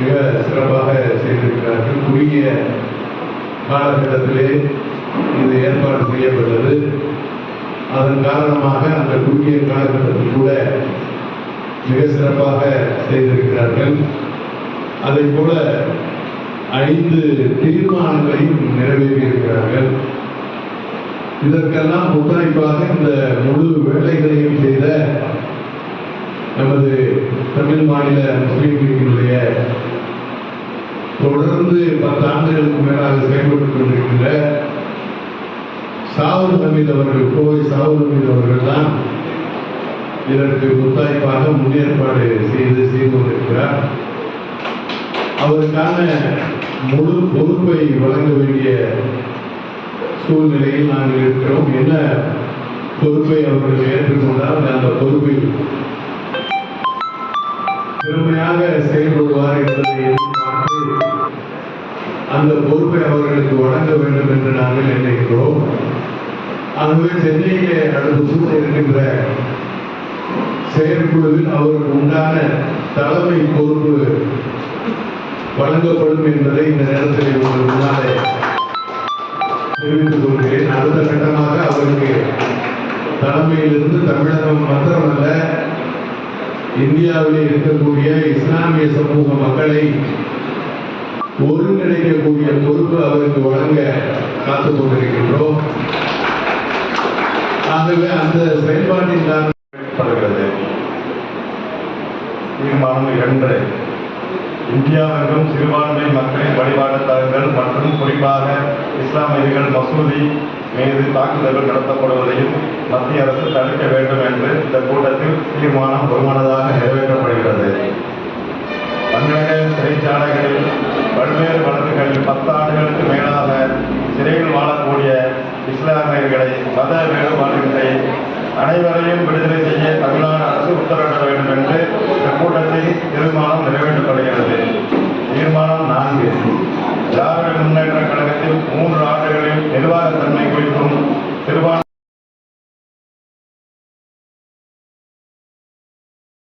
மிக சிறப்பாக செய்திருக்கிறார்கள். குறுகிய காலகட்டத்திலே இது ஏற்பாடு செய்யப்பட்டது. அதன் காரணமாக அந்த குறுகிய காலகட்டத்தில் கூட மிக சிறப்பாக செய்திருக்கிறார்கள். அதை போல ஐந்து தீர்மானங்களையும் நிறைவேறியிருக்கிறார்கள் இதற்கெல்லாம் ஒத்துழைப்பாக இந்த முழு வேலைகளையும் செய்த நமது தமிழ் மாநில முஸ்லீம் லீகினுடைய தொடர்ந்து பத்து ஆண்டுகளுக்கு மேலாக செயல்பட்டுக் கொண்டிருக்கின்ற சாவூர் ஹமீத் அவர்கள் கோவை சாவூர் ஹமீத் அவர்கள் தான் இதற்கு முத்தாய்ப்பாக முன்னேற்பாடு செய்து செய்து கொண்டிருக்கிறார். அவருக்கான முழு பொறுப்பை வழங்க வேண்டிய சூழ்நிலையில் நாங்கள் இருக்கிறோம். என்ன பொறுப்பை அவர்கள் ஏற்றுக்கொண்டால் அந்த பொறுப்பில் திறமையாக செயல்படுவார் என்பதை அந்த பொறுப்பை அவர்களுக்கு வழங்க வேண்டும் என்று நாங்கள் நினைக்கிறோம். ஆகவே சென்னையிலே அடுத்த சூழல் இருக்கின்ற செயற்குழுவில் அவருக்கு உண்டான தலைமை பொறுப்பு வழங்கப்படும் என்பதை இந்த நேரத்தில் உங்கள் முன்னாலே தெரிவித்துக் கொள்கிறேன். அடுத்த கட்டமாக அவருக்கு தலைமையிலிருந்து தமிழகம் மாத்திரமல்ல இந்தியாவில் இருக்கக்கூடிய இஸ்லாமிய சமூக மக்களை ஒருங்கிணைக்கக்கூடிய பொறுப்பு அவருக்கு வழங்க காத்துக் கொண்டிருக்கின்றோம். ஆகவே அந்த செயல்பாட்டின் காரணம் படுகிறது தீர்மானம் இரண்டு. இந்தியாவிற்கும் சிறுபான்மை மக்களின் வழிபாட்டுத்தலங்கள் மற்றும் குறிப்பாக இஸ்லாமியர்கள் மசூதி மீது தாக்குதல்கள் நடத்தப்படுவதையும் மத்திய அரசு தடுக்க வேண்டும் என்று இந்த கூட்டத்தில் தீர்மானம் ஒருமனதாக வேறுபாடுகளை மத வேறுபாடுகளை அனைவரையும் விடுதலை செய்ய தமிழ்நாடு அரசு உத்தரவிட வேண்டும் என்று இக்கூட்டத்தில் தீர்மானம் நிறைவேற்ற